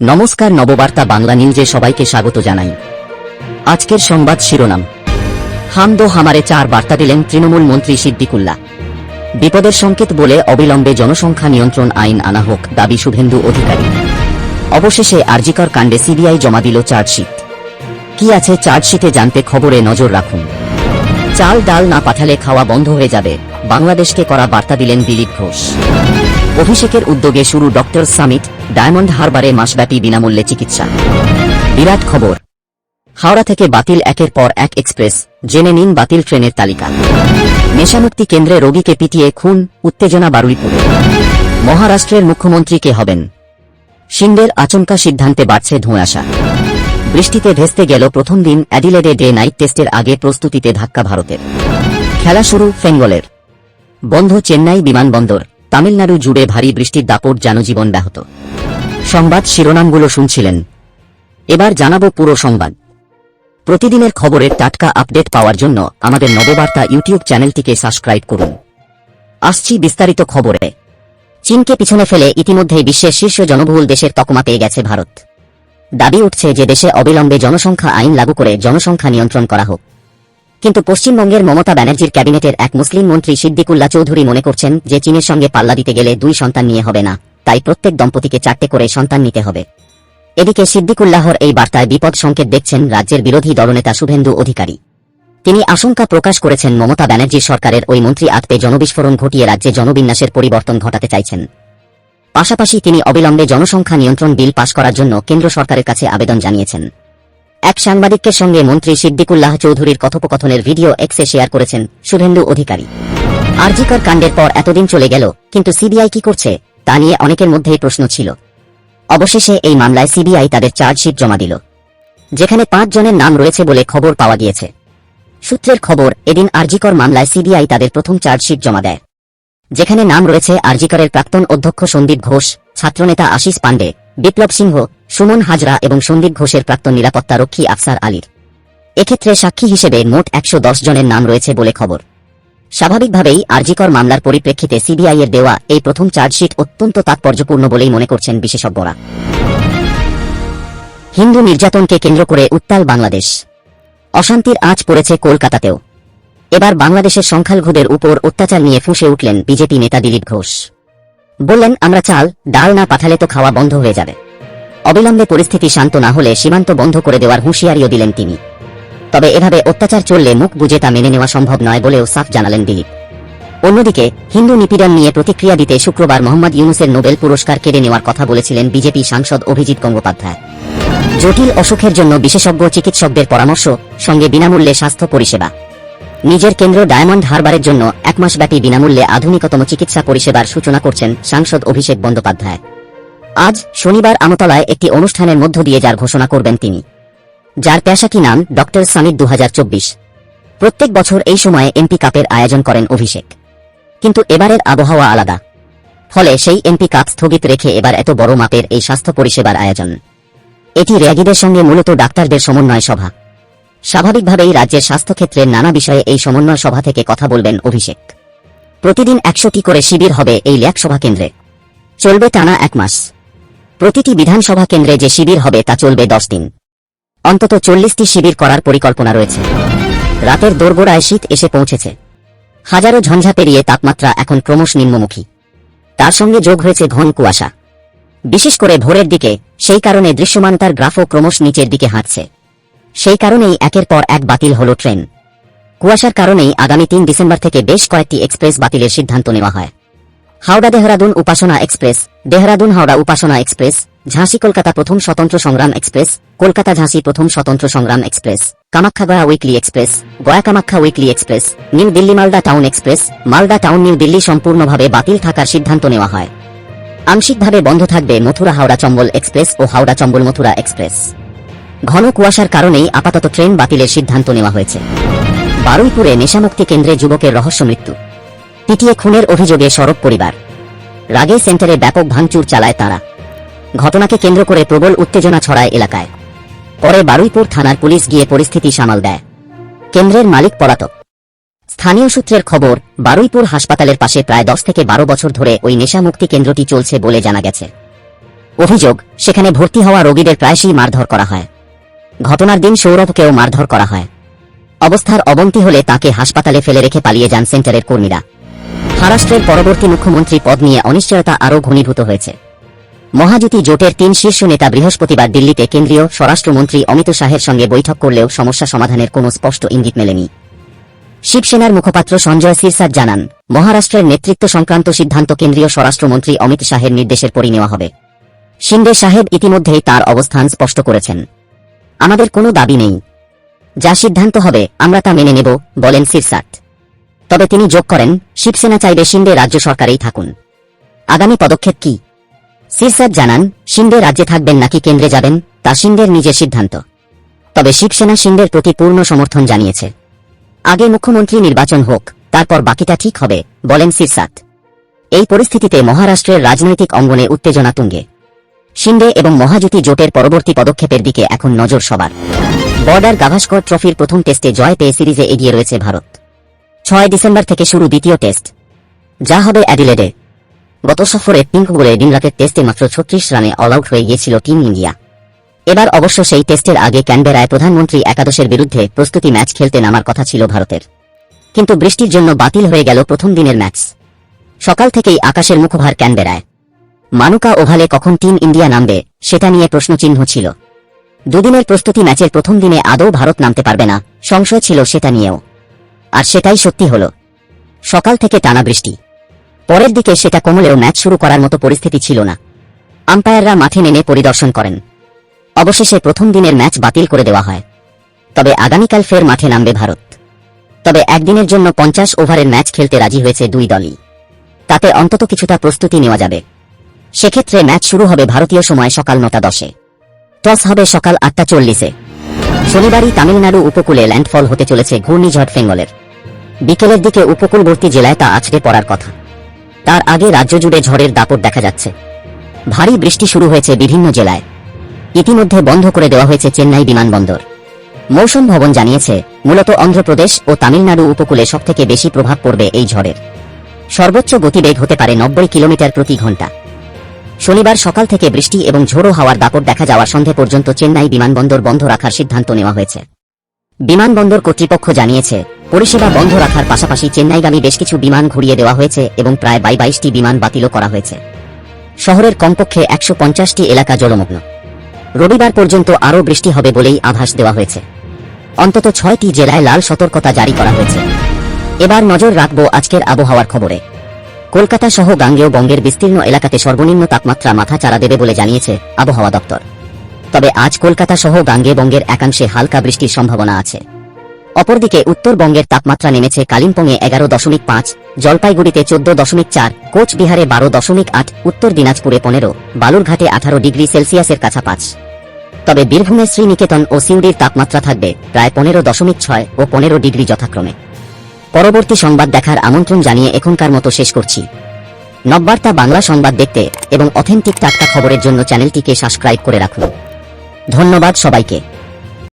নমস্কার নববার্তা বাংলা নিউজে সবাইকে স্বাগত জানাই। আজকের সংবাদ শিরোনাম। হাম দো হামারে চার বার্তা দিলেন তৃণমূল মন্ত্রী সিদ্দিকুল্লাহ। বিপদের সংকেত বলে অবিলম্বে জনসংখ্যা নিয়ন্ত্রণ আইন আনা হোক দাবি শুভেন্দু অধিকারী। অবশেষে আরজিকর কাণ্ডে সিবিআই জমা দিল চার্জশিট। কি আছে চার্জশিটে জানতে খবরে নজর রাখুন। চাল ডাল না পাঠালে খাওয়া বন্ধ হয়ে যাবে। বাংলাদেশকে করা বার্তা দিলেন দিলীপ ঘোষ। অভিষেকের উদ্যোগে শুরু ডক্টর সামিট ডায়মন্ড হারবারে মাসব্যাপী বিনামূল্যে চিকিৎসা। বিরাট খবর। হাওড়া থেকে বাতিল একের পর এক এক্সপ্রেস, জেনে নিন বাতিল ট্রেনের তালিকা। নেশামুক্তি কেন্দ্রে রোগীকে পিটিয়ে খুন, উত্তেজনা বারুইপুরে। মহারাষ্ট্রের মুখ্যমন্ত্রী কে হবেন? শিন্ডের আচমকা সিদ্ধান্তে বাড়ছে ধোঁয়াশা। বৃষ্টিতে ভেস্তে গেল প্রথম দিন অ্যাডিলেডে ডে নাইট টেস্টের আগে প্রস্তুতিতে ধাক্কা ভারতের। খেলা শুরু ফেঙ্গলের। বন্ধ চেন্নাই বিমানবন্দর। তামিলনাড়ু জুড়ে ভারী বৃষ্টির দাপট জনজীবন ব্যাহত। সংবাদ শিরোনামগুলো শুনছিলেন। এবার জানাব পুরো সংবাদ। প্রতিদিনের খবরের টাটকা আপডেট পাওয়ার জন্য আমাদের নববার্তা ইউটিউব চ্যানেলটিকে সাবস্ক্রাইব করুন। আসছি বিস্তারিত খবরে। চীনকে পিছনে ফেলে ইতিমধ্যেই বিশ্বের শীর্ষ জনবহুল দেশের তকমা পেয়ে গেছে ভারত। দাবি উঠছে যে দেশে অবিলম্বে জনসংখ্যা আইন লাগু করে জনসংখ্যা নিয়ন্ত্রণ করা হোক। কিন্তু পশ্চিমবঙ্গের মমতা ব্যানার্জির ক্যাবিনেটের এক মুসলিম মন্ত্রী সিদ্দিকুল্লাহ চৌধুরী মনে করছেন যে চীনের সঙ্গে পাল্লা দিতে গেলে দুই সন্তান নিয়ে হবে না, তাই প্রত্যেক দম্পতিকে চারটে করে সন্তান নিতে হবে। এদিকে সিদ্দিকুল্লাহর এই বার্তায় বিপদ সংকেত দেখছেন রাজ্যের বিরোধী দলনেতা শুভেন্দু অধিকারী। তিনি আশঙ্কা প্রকাশ করেছেন মমতা ব্যানার্জির সরকারের ওই মন্ত্রী আত্মে জনবিস্ফোরণ ঘটিয়ে রাজ্যে জনবিন্যাসের পরিবর্তন ঘটাতে চাইছেন। পাশাপাশি তিনি অবিলম্বে জনসংখ্যা নিয়ন্ত্রণ বিল পাশ করার জন্য কেন্দ্র সরকারের কাছে আবেদন জানিয়েছেন। এক সাংবাদিকের সঙ্গে মন্ত্রী সিদ্দিকুল্লাহ চৌধুরীর কথোপকথনের ভিডিও এক্সে শেয়ার করেছেন শুভেন্দু অধিকারী। আরজিকর কাণ্ডের পর এতদিন চলে গেল, কিন্তু সিবিআই কি করছে, তা নিয়ে অনেকের মধ্যেই প্রশ্ন ছিল। অবশেষে এই মামলায় সিবিআই তাদের চার্জশিট জমা দিল। যেখানে পাঁচ জনের নাম রয়েছে বলে খবর পাওয়া গিয়েছে। সূত্রের খবর, এদিন আরজিকর মামলায় সিবিআই তাদের প্রথম চার্জশিট জমা দেয়। যেখানে নাম রয়েছে আরজিকরের প্রাক্তন অধ্যক্ষ সন্দীপ ঘোষ, ছাত্রনেতা আশিস পাণ্ডে বিপ্লব সিংহ, সুমন হাজরা এবং সন্দীপ ঘোষের প্রাক্তন নিরাপত্তা রক্ষী আফসার আলীর। এক্ষেত্রে সাক্ষী হিসেবে মোট একশো দশ জনের নাম রয়েছে বলে খবর। স্বাভাবিকভাবেই আরজিকর মামলার পরিপ্রেক্ষিতে সিবিআই এর দেওয়া এই প্রথম চার্জশিট অত্যন্ত তাৎপর্যপূর্ণ বলেই মনে করছেন বিশেষজ্ঞরা। হিন্দু নির্যাতনকে কেন্দ্র করে উত্তাল বাংলাদেশ। অশান্তির আঁচ পড়েছে কলকাতাতেও। এবার বাংলাদেশের সংখ্যালঘুদের উপর অত্যাচার নিয়ে ফুঁসে উঠলেন বিজেপি নেতা দিলীপ ঘোষ। বললেন, আমরা চাল, ডাল না পাঠালে তো খাওয়া বন্ধ হয়ে যাবে। অবিলম্বে পরিস্থিতি শান্ত না হলে সীমান্ত বন্ধ করে দেওয়ার হুঁশিয়ারিও দিলেন তিনি। তবে এভাবে অত্যাচার চললে মুখ বুঝে তা মেনে নেওয়া সম্ভব নয় বলেও সাফ জানালেন দিলীপ। অন্যদিকে, হিন্দু নিপীড়ন নিয়ে প্রতিক্রিয়া দিতে শুক্রবার মোহাম্মদ ইউনুসের নোবেল পুরস্কার কেড়ে নেওয়ার কথা বলেছিলেন বিজেপি সাংসদ অভিজিৎ গঙ্গোপাধ্যায়। জটিল অসুখের জন্য বিশেষজ্ঞ চিকিৎসকদের পরামর্শ, সঙ্গে বিনামূল্যে স্বাস্থ্য পরিষেবা। নিজের কেন্দ্র ডায়মন্ড হারবারের জন্য এক মাসব্যাপী বিনামূল্যে আধুনিকতম চিকিৎসা পরিষেবার সূচনা করছেন সাংসদ অভিষেক বন্দ্যোপাধ্যায়। আজ শনিবার আমতলায় একটি অনুষ্ঠানের মধ্য দিয়ে যার ঘোষণা করবেন তিনি। যার পেশাকি নাম ডক্টর সামিট দু প্রত্যেক বছর এই সময়ে এমপি কাপের আয়োজন করেন অভিষেক। কিন্তু এবারের আবহাওয়া আলাদা। ফলে সেই এমপি কাপ স্থগিত রেখে এবার এত বড় মাপের এই স্বাস্থ্য পরিষেবার আয়োজন। এটি র্যাগিদের সঙ্গে মূলত ডাক্তারদের সমন্বয় সভা। স্বাভাবিকভাবেই রাজ্যের স্বাস্থ্যক্ষেত্রের নানা বিষয়ে এই সমন্বয় সভা থেকে কথা বলবেন অভিষেক। প্রতিদিন একশোটি করে শিবির হবে এই ল্যাক সভা কেন্দ্রে। চলবে টানা এক মাস। প্রতিটি বিধানসভা কেন্দ্রে যে শিবির হবে তা চলবে দশ দিন। অন্তত চল্লিশটি শিবির করার পরিকল্পনা রয়েছে। রাতের দোরগোড়ায় শীত এসে পৌঁছেছে। হাজারো ঝঞ্ঝা পেরিয়ে তাপমাত্রা এখন ক্রমশ নিম্নমুখী। তার সঙ্গে যোগ হয়েছে ঘন কুয়াশা। বিশেষ করে ভোরের দিকে, সেই কারণে দৃশ্যমানতার গ্রাফও ক্রমশ নিচের দিকে হাঁটছে। সেই কারণেই একের পর এক বাতিল হল ট্রেন। কুয়াশার কারণেই আগামী তিন ডিসেম্বর থেকে বেশ কয়েকটি এক্সপ্রেস বাতিলের সিদ্ধান্ত নেওয়া হয়। হাওড়া দেহরাদুন উপাসনা এক্সপ্রেস, দেহরাদুন হাওড়া উপাসনা এক্সপ্রেস, ঝাঁসি কলকাতা প্রথম স্বতন্ত্র সংগ্রাম এক্সপ্রেস, কলকাতা ঝাঁসি প্রথম স্বতন্ত্র সংগ্রাম express Kamakhya Gaya weekly express, Gaya Kamakhya weekly express, new Delhi Malda town express, Malda town new Delhi সম্পূর্ণভাবে বাতিল থাকার সিদ্ধান্ত নেওয়া হয়। আংশিকভাবে বন্ধ থাকবে মথুরা হাওড়া চম্বল এক্সপ্রেস ও হাওড়া চম্বল মথুরা এক্সপ্রেস। ঘন কুয়াশার কারণেই আপাতত ট্রেন বাতিলের সিদ্ধান্ত নেওয়া হয়েছে। বারুইপুরে নেশামুক্তি কেন্দ্রে যুবকের রহস্য মৃত্যু। পিটিয়ে খুনের অভিযোগে সরব পরিবার। রাগে সেন্টারে ব্যাপক ভাঙচুর চালায় তারা। ঘটনাকে কেন্দ্র করে প্রবল উত্তেজনা ছড়ায় এলাকায়। পরে বারুইপুর থানার পুলিশ গিয়ে পরিস্থিতি সামাল দেয়। কেন্দ্রের মালিক পলাতক। স্থানীয় সূত্রের খবর, বারুইপুর হাসপাতালের পাশে প্রায় দশ থেকে বারো বছর ধরে ওই নেশামুক্তি কেন্দ্রটি চলছে বলে জানা গেছে। অভিযোগ, সেখানে ভর্তি হওয়া রোগীদের প্রায়শই মারধর করা হয়। ঘটনার দিন সৌরভকেও মারধর করা হয়। অবস্থার অবনতি হলে তাকে হাসপাতালে ফেলে রেখে পালিয়ে যান সেন্টারের কর্মীরা। মহারাষ্ট্রের পরবর্তী মুখ্যমন্ত্রী পদ নিয়ে অনিশ্চয়তা আরও ঘনীভূত হয়েছে। মহাজুতি জোটের তিন শীর্ষ নেতা বৃহস্পতিবার দিল্লিতে কেন্দ্রীয় স্বরাষ্ট্রমন্ত্রী অমিত শাহের সঙ্গে বৈঠক করলেও সমস্যা সমাধানের কোনো স্পষ্ট ইঙ্গিত মেলেনি। শিবসেনার মুখপাত্র সঞ্জয় সিরসাদ জানান, মহারাষ্ট্রের নেতৃত্ব সংক্রান্ত সিদ্ধান্ত কেন্দ্রীয় স্বরাষ্ট্রমন্ত্রী অমিত শাহের নির্দেশের পরি নেওয়া হবে। শিন্ডে সাহেব ইতিমধ্যেই তার অবস্থান স্পষ্ট করেছেন। আমাদের কোনো দাবি নেই। যা সিদ্ধান্ত হবে, আমরা তা মেনে নেব, বলেন সিরসাট তবে তিনি যোগ করেন, শিবসেনা চাইবে শিন্ডে রাজ্য সরকারেই থাকুন। আগামী পদক্ষেপ কি? সিরসাট জানান শিন্ডে রাজ্যে থাকবেন নাকি কেন্দ্রে যাবেন, তা শিন্ডের নিজের সিদ্ধান্ত। তবে শিবসেনা শিন্ডের প্রতি পূর্ণ সমর্থন জানিয়েছে। আগে মুখ্যমন্ত্রী নির্বাচন হোক, তারপর বাকিটা ঠিক হবে, বলেন সিরসাট এই পরিস্থিতিতে মহারাষ্ট্রের রাজনৈতিক অঙ্গনে উত্তেজনা তুঙ্গে। শিন্ডে এবং মহাজ্যোতি জোটের পরবর্তী পদক্ষেপের দিকে এখন নজর সবার। বর্ডার গাভাস্কর ট্রফির প্রথম টেস্টে জয় পেয়ে সিরিজে এগিয়ে রয়েছে ভারত। ছয় ডিসেম্বর থেকে শুরু দ্বিতীয় টেস্ট। যা হবে অ্যাডিলেডে। গত সফরে পিঙ্ক বলে দিনরাতের টেস্টে মাত্র ছত্রিশ রানে অল আউট হয়ে গিয়েছিল টিম ইন্ডিয়া। এবার অবশ্য সেই টেস্টের আগে ক্যানবেরায় প্রধানমন্ত্রী একাদশের বিরুদ্ধে প্রস্তুতি ম্যাচ খেলতে নামার কথা ছিল ভারতের। কিন্তু বৃষ্টির জন্য বাতিল হয়ে গেল প্রথম দিনের ম্যাচ। সকাল থেকেই আকাশের মুখভার ক্যানবেরায়। মানুকা ওভালে কখন টিম ইন্ডিয়া নামবে, সেটা নিয়ে প্রশ্নচিহ্ন ছিল। দুদিনের প্রস্তুতি ম্যাচের প্রথম দিনে আদৌ ভারত নামতে পারবে না, সংশয় ছিল সেটা নিয়েও। আর সেটাই সত্যি হল। সকাল থেকে টানা বৃষ্টি। পরের দিকে সেটা কমলেও ম্যাচ শুরু করার মতো পরিস্থিতি ছিল না। আম্পায়াররা মাঠে নেমে পরিদর্শন করেন। অবশেষে প্রথম দিনের ম্যাচ বাতিল করে দেওয়া হয়। তবে আগামীকাল ফের মাঠে নামবে ভারত। তবে একদিনের জন্য পঞ্চাশ ওভারের ম্যাচ খেলতে রাজি হয়েছে দুই দলই। তাতে অন্তত কিছুটা প্রস্তুতি নেওয়া যাবে। সেক্ষেত্রে ম্যাচ শুরু হবে ভারতীয় সময় সকাল নটা দশে। টস হবে সকাল আটটা চল্লিশে। শনিবারই তামিলনাড়ু উপকূলে ল্যান্ডফল হতে চলেছে ঘূর্ণিঝড় ফেঙ্গলের। বিকেলের দিকে উপকূলবর্তী জেলায় তা আজকে পড়ার কথা। তার আগে রাজ্য জুড়ে ঝড়ের দাপট দেখা যাচ্ছে। ভারী বৃষ্টি শুরু হয়েছে বিভিন্ন জেলায়। ইতিমধ্যে বন্ধ করে দেওয়া হয়েছে চেন্নাই বিমানবন্দর। মৌসুম ভবন জানিয়েছে, মূলত অন্ধ্রপ্রদেশ ও তামিলনাড়ু উপকূলে সবথেকে বেশি প্রভাব পড়বে এই ঝড়ের। সর্বোচ্চ গতিবেগ হতে পারে নব্বই কিলোমিটার প্রতি ঘণ্টা শনিবার সকাল থেকে বৃষ্টি এবং ঝোড়ো হাওয়ার দাপট দেখা যাওয়ার সন্ধে পর্যন্ত চেন্নাই বিমানবন্দর বন্ধ রাখার সিদ্ধান্ত নেওয়া হয়েছে। বিমানবন্দর কর্তৃপক্ষ জানিয়েছে, পরিষেবা বন্ধ রাখার পাশাপাশি চেন্নাইগামী বেশ কিছু বিমান ঘুরিয়ে দেওয়া হয়েছে এবং প্রায় বাই বাইশটি বিমান বাতিলও করা হয়েছে। শহরের কমপক্ষে একশো পঞ্চাশটি এলাকা জলমগ্ন। রবিবার পর্যন্ত আরও বৃষ্টি হবে বলেই আভাস দেওয়া হয়েছে। অন্তত ছয়টি জেলায় লাল সতর্কতা জারি করা হয়েছে। এবার নজর রাখব আজকের আবহাওয়ার খবরে। কলকাতা সহ গাঙ্গেয় বঙ্গের বিস্তীর্ণ এলাকাতে সর্বনিম্ন তাপমাত্রা মাথা চারা দেবে বলে জানিয়েছে আবহাওয়া দপ্তর। তবে আজ কলকাতা সহ গাঙ্গে বঙ্গের একাংশে হালকা বৃষ্টির সম্ভাবনা আছে। অপরদিকে উত্তরবঙ্গের তাপমাত্রা নেমেছে কালিম্পংয়ে এগারো দশমিক পাঁচ, জলপাইগুড়িতে চোদ্দ দশমিক চার, কোচবিহারে বারো দশমিক আট, উত্তর দিনাজপুরে পনেরো, বালুরঘাটে আঠারো ডিগ্রি সেলসিয়াসের কাছা পাঁচ তবে বীরভূমে শ্রীনিকেতন ও সিউড়ির তাপমাত্রা থাকবে প্রায় পনেরো দশমিক ছয় ও পনেরো ডিগ্রি যথাক্রমে। পরবর্তী সংবাদ দেখার আমন্ত্রণ জানিয়ে এখনকার মতো শেষ করছি। নববার্তা বাংলা সংবাদ দেখতে এবং অথেন্টিক টাটকা খবরের জন্য চ্যানেলটিকে সাবস্ক্রাইব করে রাখুন। ধন্যবাদ সবাইকে।